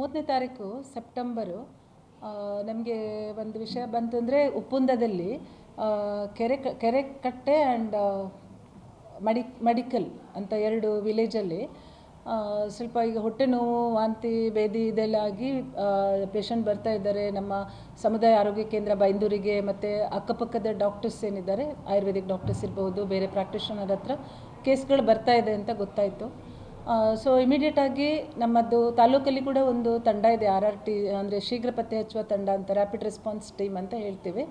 ಮೂವತ್ತನೇ ತಾರೀಕು ಸೆಪ್ಟೆಂಬರು ನಮಗೆ ಒಂದು ವಿಷಯ ಬಂತು ಅಂದರೆ ಉಪ್ಪುಂದದಲ್ಲಿ ಕೆರೆ ಕೆರೆ ಕಟ್ಟೆ ಆ್ಯಂಡ್ ಮಡಿ, ಮಡಿಕಲ್ ಅಂತ ಎರಡು ವಿಲೇಜಲ್ಲಿ ಸ್ವಲ್ಪ ಈಗ ಹೊಟ್ಟೆ ನೋವು, ವಾಂತಿ ಭೇದಿ ಇದೆಲ್ಲ ಆಗಿ ಪೇಷಂಟ್ ಬರ್ತಾ ಇದ್ದಾರೆ. ನಮ್ಮ ಸಮುದಾಯ ಆರೋಗ್ಯ ಕೇಂದ್ರ ಬೈಂದೂರಿಗೆ ಮತ್ತು ಅಕ್ಕಪಕ್ಕದ ಡಾಕ್ಟರ್ಸ್ ಏನಿದ್ದಾರೆ, ಆಯುರ್ವೇದಿಕ್ ಡಾಕ್ಟರ್ಸ್ ಇರ್ಬೋದು, ಬೇರೆ ಪ್ರಾಕ್ಟಿಷನರ್ ಹತ್ರ ಕೇಸ್ಗಳು ಬರ್ತಾ ಇದೆ ಅಂತ ಗೊತ್ತಾಯಿತು. ಸೊ ಇಮಿಡಿಯೇಟಾಗಿ ನಮ್ಮದು ತಾಲೂಕಲ್ಲಿ ಕೂಡ ಒಂದು ತಂಡ ಇದೆ ಆರ್ ಆರ್ ಟಿ ಅಂದರೆ ಶೀಘ್ರ ಪತ್ತೆ ಹಚ್ಚುವ ತಂಡ ಅಂತ ರ್ಯಾಪಿಡ್ ರೆಸ್ಪಾನ್ಸ್ ಟೀಮ್ ಅಂತ ಹೇಳ್ತೀವಿ.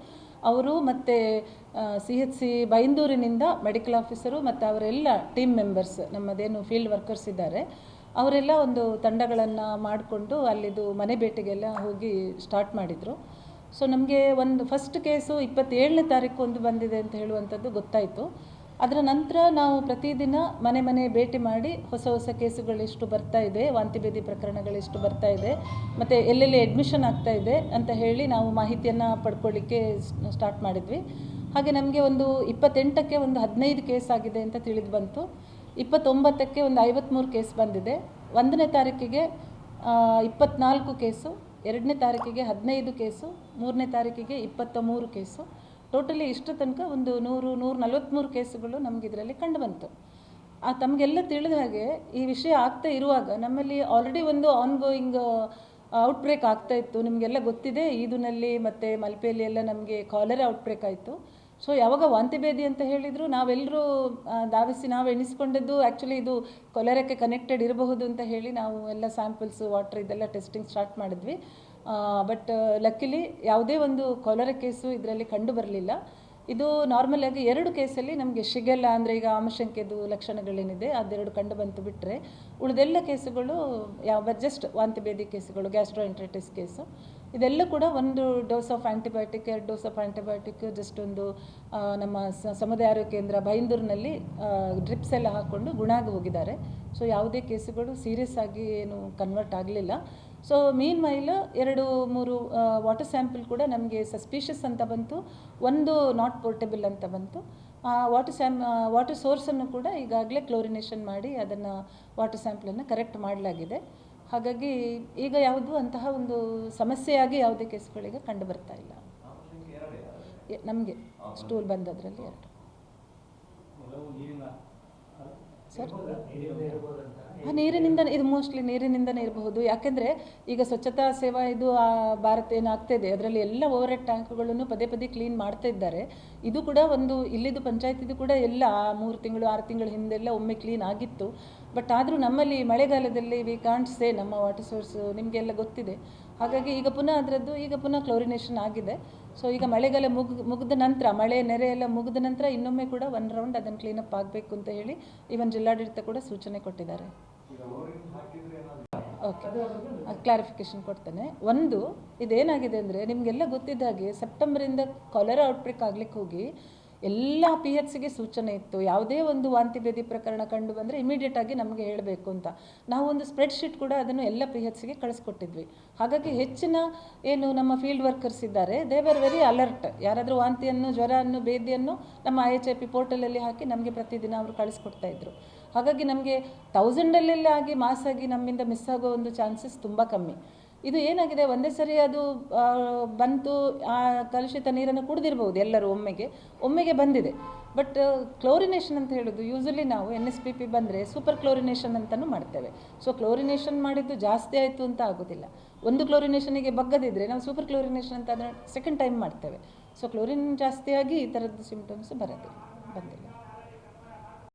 ಅವರು ಮತ್ತು ಸಿ ಎಚ್ ಸಿ ಬೈಂದೂರಿನಿಂದ ಮೆಡಿಕಲ್ ಆಫೀಸರು ಮತ್ತು ಅವರೆಲ್ಲ ಟೀಮ್ ಮೆಂಬರ್ಸ್ ನಮ್ಮದೇನು ಫೀಲ್ಡ್ ವರ್ಕರ್ಸ್ ಇದ್ದಾರೆ. ಅವರೆಲ್ಲ ಒಂದು ತಂಡಗಳನ್ನು ಮಾಡಿಕೊಂಡು ಅಲ್ಲಿದು ಮನೆ ಭೇಟಿಗೆಲ್ಲ ಹೋಗಿ ಸ್ಟಾರ್ಟ್ ಮಾಡಿದರು. ಸೊ ನಮಗೆ ಒಂದು ಫಸ್ಟ್ ಕೇಸು ಇಪ್ಪತ್ತೇಳನೇ ತಾರೀಕು ಒಂದು ಬಂದಿದೆ ಅಂತ ಹೇಳುವಂಥದ್ದು ಗೊತ್ತಾಯಿತು. ಅದರ ನಂತರ ನಾವು ಪ್ರತಿದಿನ ಮನೆ ಮನೆ ಭೇಟಿ ಮಾಡಿ ಹೊಸ ಹೊಸ ಕೇಸುಗಳು ಎಷ್ಟು ಬರ್ತಾ ಇದೆ, ವಾಂತಿ ಭೇದಿ ಪ್ರಕರಣಗಳು ಎಷ್ಟು ಬರ್ತಾ ಇದೆ, ಮತ್ತು ಎಲ್ಲೆಲ್ಲಿ ಅಡ್ಮಿಷನ್ ಆಗ್ತಾ ಇದೆ ಅಂತ ಹೇಳಿ ನಾವು ಮಾಹಿತಿಯನ್ನು ಪಡ್ಕೊಳ್ಳಿಕ್ಕೆ ಸ್ಟಾರ್ಟ್ ಮಾಡಿದ್ವಿ. ಹಾಗೆ ನಮಗೆ ಒಂದು ಇಪ್ಪತ್ತೆಂಟಕ್ಕೆ ಒಂದು ಹದಿನೈದು ಕೇಸ್ ಆಗಿದೆ ಅಂತ ತಿಳಿದು ಬಂತು. ಇಪ್ಪತ್ತೊಂಬತ್ತಕ್ಕೆ ಒಂದು ಐವತ್ತ್ಮೂರು ಕೇಸ್ ಬಂದಿದೆ. ಒಂದನೇ ತಾರೀಕಿಗೆ ಇಪ್ಪತ್ತ್ನಾಲ್ಕು ಕೇಸು ಎರಡನೇ ತಾರೀಕಿಗೆ ಹದಿನೈದು ಕೇಸು ಮೂರನೇ ತಾರೀಕಿಗೆ ಇಪ್ಪತ್ತ ಮೂರು ಕೇಸು ಟೋಟಲಿ ಇಷ್ಟು ತನಕ ಒಂದು ನೂರು, ನೂರ ನಲವತ್ತ್ಮೂರು ಕೇಸುಗಳು ನಮ್ಗೆ ಇದರಲ್ಲಿ ಕಂಡುಬಂತು ಆ ತಮಗೆಲ್ಲ ತಿಳಿದ ಹಾಗೆ ಈ ವಿಷಯ ಆಗ್ತಾ ಇರುವಾಗ ನಮ್ಮಲ್ಲಿ ಆಲ್ರೆಡಿ ಒಂದು ಆನ್ ಗೋಯಿಂಗ್ ಔಟ್ಬ್ರೇಕ್ ಆಗ್ತಾ ಇತ್ತು. ನಿಮಗೆಲ್ಲ ಗೊತ್ತಿದೆ, ಈದುನಲ್ಲಿ ಮತ್ತು ಮಲ್ಪೆಯಲ್ಲಿ ಎಲ್ಲ ನಮಗೆ ಕಾಲರ್ ಔಟ್ಬ್ರೇಕ್ ಆಯಿತು. ಸೊ ಯಾವಾಗ ವಾಂತಿ ಭೇದಿ ಅಂತ ಹೇಳಿದರು ನಾವೆಲ್ಲರೂ ಧಾವಿಸಿ ನಾವು ಎಣಿಸ್ಕೊಂಡದ್ದು ಆ್ಯಕ್ಚುಲಿ ಇದು ಕೊಲೆರಕ್ಕೆ ಕನೆಕ್ಟೆಡ್ ಇರಬಹುದು ಅಂತ ಹೇಳಿ ನಾವು ಎಲ್ಲ ಸ್ಯಾಂಪಲ್ಸ್ ವಾಟ್ರ್ ಇದೆಲ್ಲ ಟೆಸ್ಟಿಂಗ್ ಸ್ಟಾರ್ಟ್ ಮಾಡಿದ್ವಿ. ಬಟ್ ಲಕ್ಕಿಲಿ ಯಾವುದೇ ಒಂದು ಕೊಲರ ಕೇಸು ಇದರಲ್ಲಿ ಕಂಡು ಬರಲಿಲ್ಲ. ಇದು ನಾರ್ಮಲ್ ಆಗಿ ಎರಡು ಕೇಸಲ್ಲಿ ನಮಗೆ ಶಿಗೆಲ್ಲ ಅಂದರೆ ಈಗ ಆಮಶಂಕೆದು ಲಕ್ಷಣಗಳೇನಿದೆ, ಅದೆರಡು ಕಂಡು ಬಂತು ಬಿಟ್ಟರೆ ಉಳಿದೆಲ್ಲ ಕೇಸುಗಳು ಯಾವ ಜಸ್ಟ್ ವಾಂತಿ ಭೇದಿ ಕೇಸುಗಳು ಗ್ಯಾಸ್ಟ್ರೋಎಂಟ್ರೈಟಿಸ್ ಕೇಸು ಇದೆಲ್ಲ ಕೂಡ ಒಂದು ಡೋಸ್ ಆಫ್ ಆ್ಯಂಟಿಬಯೋಟಿಕ್ ಎರಡು ಡೋಸ್ ಆಫ್ ಆ್ಯಂಟಿಬಯೋಟಿಕ್ ಜಸ್ಟ್ ಒಂದು ನಮ್ಮ ಸಮುದಾಯ ಆರೋಗ್ಯ ಕೇಂದ್ರ ಬೈಂದೂರಿನಲ್ಲಿ ಡ್ರಿಪ್ಸ್ ಎಲ್ಲ ಹಾಕ್ಕೊಂಡು ಗುಣ ಆಗಿ ಹೋಗಿದ್ದಾರೆ. ಸೊ ಯಾವುದೇ ಕೇಸುಗಳು ಸೀರಿಯಸ್ ಆಗಿ ಏನು ಕನ್ವರ್ಟ್ ಆಗಲಿಲ್ಲ. ಸೊ ಮೀನ್ ಮೈಲ್ ಎರಡು, ಮೂರು ವಾಟರ್ ಸ್ಯಾಂಪಲ್ ಕೂಡ ನಮಗೆ ಸಸ್ಪಿಷಿಯಸ್ ಅಂತ ಬಂತು. ಒಂದು ನಾಟ್ ಪೋರ್ಟೆಬಲ್ ಅಂತ ಬಂತು. ಆ ವಾಟರ್ ಸ್ಯಾಮ್ ವಾಟರ್ ಸೋರ್ಸನ್ನು ಕೂಡ ಈಗಾಗಲೇ ಕ್ಲೋರಿನೇಷನ್ ಮಾಡಿ ಅದನ್ನು ವಾಟರ್ ಸ್ಯಾಂಪಲನ್ನು ಕರೆಕ್ಟ್ ಮಾಡಲಾಗಿದೆ. ಹಾಗಾಗಿ ಈಗ ಯಾವುದು ಅಂತಹ ಒಂದು ಸಮಸ್ಯೆಯಾಗಿ ಯಾವುದೇ ಕೇಸ್ಗಳಿಗೆ ಕಂಡು ಬರ್ತಾ ಇಲ್ಲ. ನಮಗೆ ಸ್ಟೂಲ್ ಬಂದದ್ರಲ್ಲಿ ಎರಡು. ಸರ್? ನೀರಿನಿಂದ ಇದು ಮೋಸ್ಟ್ಲಿ ನೀರಿನಿಂದನೇ ಇರಬಹುದು. ಯಾಕೆಂದರೆ ಈಗ ಸ್ವಚ್ಛತಾ ಸೇವಾ ಇದು ಭಾರತ ಏನಾಗ್ತಾ ಇದೆ ಅದರಲ್ಲಿ ಎಲ್ಲ ಓವರ್ ಹೆಡ್ ಟ್ಯಾಂಕ್ಗಳನ್ನು ಪದೇ ಪದೇ ಕ್ಲೀನ್ ಮಾಡ್ತಾ ಇದ್ದಾರೆ. ಇದು ಕೂಡ ಒಂದು ಇಲ್ಲಿದು ಪಂಚಾಯತಿದು ಕೂಡ ಎಲ್ಲ ಮೂರು ತಿಂಗಳು, ಆರು ತಿಂಗಳ ಹಿಂದೆಲ್ಲ ಒಮ್ಮೆ ಕ್ಲೀನ್ ಆಗಿತ್ತು. ಬಟ್ ಆದರೂ ನಮ್ಮಲ್ಲಿ ಮಳೆಗಾಲದಲ್ಲಿ ವಿ ಕಾಂಟ್ ಸೇ ನಮ್ಮ ವಾಟರ್ ಸೋರ್ಸ್ ನಿಮಗೆಲ್ಲ ಗೊತ್ತಿದೆ. ಹಾಗಾಗಿ ಈಗ ಪುನಃ ಅದರದ್ದು, ಈಗ ಪುನಃ ಕ್ಲೋರಿನೇಷನ್ ಆಗಿದೆ. ಸೊ ಈಗ ಮಳೆಗಾಲ ಮುಗ್, ಮುಗಿದ ನಂತರ, ಮಳೆ ನೆರೆ ಎಲ್ಲ ಮುಗಿದ ನಂತರ ಇನ್ನೊಮ್ಮೆ ಕೂಡ ಒನ್ ರೌಂಡ್ ಅದನ್ನು ಕ್ಲೀನಪ್ ಆಗಬೇಕು ಅಂತ ಹೇಳಿ ಈವನ್ ಜಿಲ್ಲಾಡಳಿತ ಕೂಡ ಸೂಚನೆ ಕೊಟ್ಟಿದ್ದಾರೆ. ಓಕೆ ಕ್ಲಾರಿಫಿಕೇಶನ್ ಕೊಡ್ತೇನೆ. ಒಂದು ಇದೇನಾಗಿದೆ ಅಂದರೆ ನಿಮಗೆಲ್ಲ ಗೊತ್ತಿದ್ದ ಹಾಗೆ ಸೆಪ್ಟೆಂಬರಿಂದ ಕಾಲರ್ ಔಟ್ಬ್ರೇಕ್ ಆಗ್ಲಿಕ್ಕೆ ಹೋಗಿ ಎಲ್ಲ ಪಿ ಎಚ್ ಸಿಗೆ ಸೂಚನೆ ಇತ್ತು. ಯಾವುದೇ ಒಂದು ವಾಂತಿ ಭೇದಿ ಪ್ರಕರಣ ಕಂಡು ಬಂದರೆ ಇಮಿಡಿಯೇಟ್ ಆಗಿ ನಮಗೆ ಹೇಳಬೇಕು ಅಂತ. ನಾವು ಒಂದು ಸ್ಪ್ರೆಡ್ ಶೀಟ್ ಕೂಡ ಅದನ್ನು ಎಲ್ಲ ಪಿ ಎಚ್ ಸಿಗೆ ಕಳಿಸ್ಕೊಟ್ಟಿದ್ವಿ. ಹಾಗಾಗಿ ಹೆಚ್ಚಿನ ಏನು ನಮ್ಮ ಫೀಲ್ಡ್ ವರ್ಕರ್ಸ್ ಇದ್ದಾರೆ. ದೇ ವರ್ ವೆರಿ ಅಲರ್ಟ್ ಯಾರಾದರೂ ವಾಂತಿಯನ್ನು ಜ್ವರವನ್ನು ಭೇದಿಯನ್ನು ನಮ್ಮ ಐ ಎಚ್ ಐ ಪಿ ಪೋರ್ಟಲಲ್ಲಿ ಹಾಕಿ ನಮಗೆ ಪ್ರತಿದಿನ ಅವರು ಕಳಿಸ್ಕೊಡ್ತಾ ಇದ್ರು. ಹಾಗಾಗಿ ನಮಗೆ ಥೌಸಂಡಲ್ಲೆಲ್ಲ ಆಗಿ ಮಾಸಾಗಿ ನಮ್ಮಿಂದ ಮಿಸ್ ಆಗೋ ಒಂದು ಚಾನ್ಸಸ್ ತುಂಬ ಕಮ್ಮಿ. ಇದು ಏನಾಗಿದೆ? ಒಂದೇ ಸರಿ ಅದು ಬಂತು, ಆ ಕಲುಷಿತ ನೀರನ್ನು ಕುಡಿದಿರ್ಬೋದು ಎಲ್ಲರೂ ಒಮ್ಮೆಗೆ. ಒಮ್ಮೆಗೆ ಬಂದಿದೆ. ಬಟ್, ಕ್ಲೋರಿನೇಷನ್ ಅಂತ ಹೇಳೋದು ಯೂಸಲಿ ನಾವು ಎನ್ ಎಸ್ ಪಿ ಪಿ ಬಂದರೆ ಸೂಪರ್ ಕ್ಲೋರಿನೇಷನ್ ಅಂತಲೂ ಮಾಡ್ತೇವೆ. ಸೊ, ಕ್ಲೋರಿನೇಷನ್ ಮಾಡಿದ್ದು ಜಾಸ್ತಿ ಆಯಿತು ಅಂತ ಆಗೋದಿಲ್ಲ. ಒಂದು ಕ್ಲೋರಿನೇಷನಿಗೆ ಬಗ್ಗದಿದ್ದರೆ ನಾವು ಸೂಪರ್ ಕ್ಲೋರಿನೇಷನ್ ಅಂತ ಅದನ್ನು ಸೆಕೆಂಡ್ ಟೈಮ್ ಮಾಡ್ತೇವೆ. ಸೊ, ಕ್ಲೋರಿನ್ ಜಾಸ್ತಿಯಾಗಿ ಈ ಥರದ್ದು ಸಿಂಪ್ಟಮ್ಸ್ ಬರೋದಿಲ್ಲ ಬಂದಿಲ್ಲ.